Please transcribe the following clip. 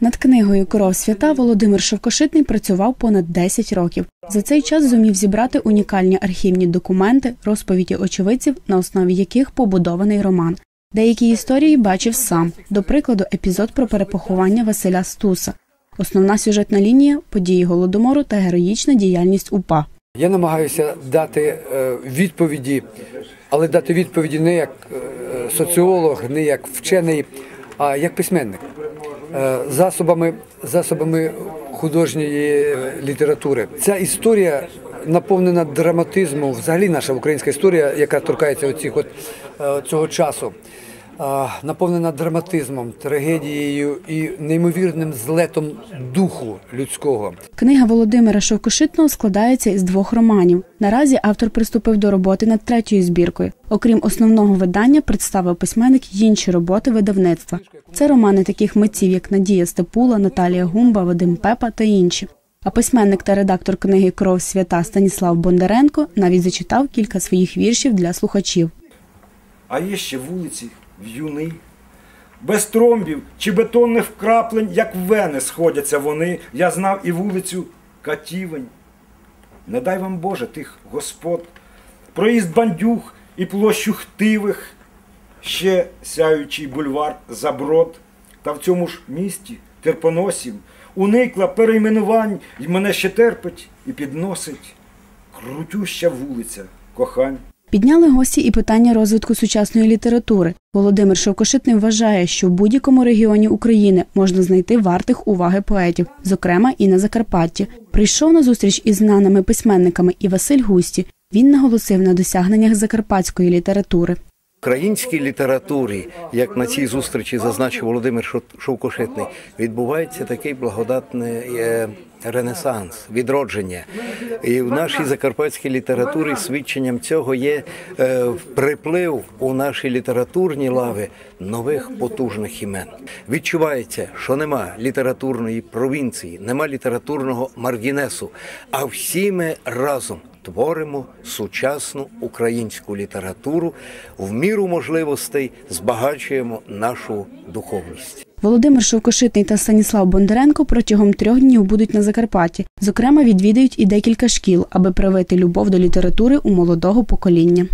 Над книгою Кров свята Володимир Шовкошитний працював понад 10 років. За цей час зумів зібрати унікальні архівні документи, розповіді очевидців, на основі яких побудований роман. Деякі історії бачив сам, до прикладу, епізод про перепоховання Василя Стуса. Основна сюжетна лінія події голодомору та героїчна діяльність УПА. Я намагаюся дати е, відповіді, але дати відповіді не як е, соціолог, не як вчений, а як письменник. Е, Засобами, засобами художньої е, літератури. Ця історія наповнена драматизмом, взагалі наша українська історія, яка торкається оцих от, е, цього часу. Наповнена драматизмом, трагедією і неймовірним злетом духу людського. Книга Володимира Шовкошитного складається із двох романів. Наразі автор приступив до роботи над третьою збіркою. Окрім основного видання, представив письменник й інші роботи видавництва. Це романи таких митців, як Надія Степула, Наталія Гумба, Вадим Пепа та інші. А письменник та редактор книги Кров свята Станіслав Бондаренко навіть зачитав кілька своїх віршів для слухачів. А є ще вулиці в'юни. Без тромбів чи бетонних вкраплень, як вени сходяться вони. Я знав і вулицю Катівень. Не дай вам Боже тих господ, проїзд бандюг і площу хтивих, ще сяючий бульвар Заброд. Та в цьому ж місті терпоносів уникла перейменувань, і мене ще терпить і підносить крутюща вулиця кохань. Підняли гості і питання розвитку сучасної літератури. Володимир Шовкошитний вважає, що в будь-якому регіоні України можна знайти вартих уваги поетів, зокрема і на Закарпатті. Прийшов на зустріч із знаними письменниками і Василь Густі. Він наголосив на досягненнях закарпатської літератури. Українській літературі, як на цій зустрічі зазначив Володимир Шо- Шовкошитний, відбувається такий благодатний е, ренесанс, відродження. І в нашій закарпатській літературі свідченням цього є е, приплив у наші літературні лави нових потужних імен. Відчувається, що нема літературної провінції, нема літературного маргінесу, а всі ми разом творимо сучасну українську літературу, в міру можливостей збагачуємо нашу духовність. Володимир Шовкошитний та Станіслав Бондаренко протягом трьох днів будуть на Закарпатті. Зокрема, відвідають і декілька шкіл, аби привити любов до літератури у молодого покоління.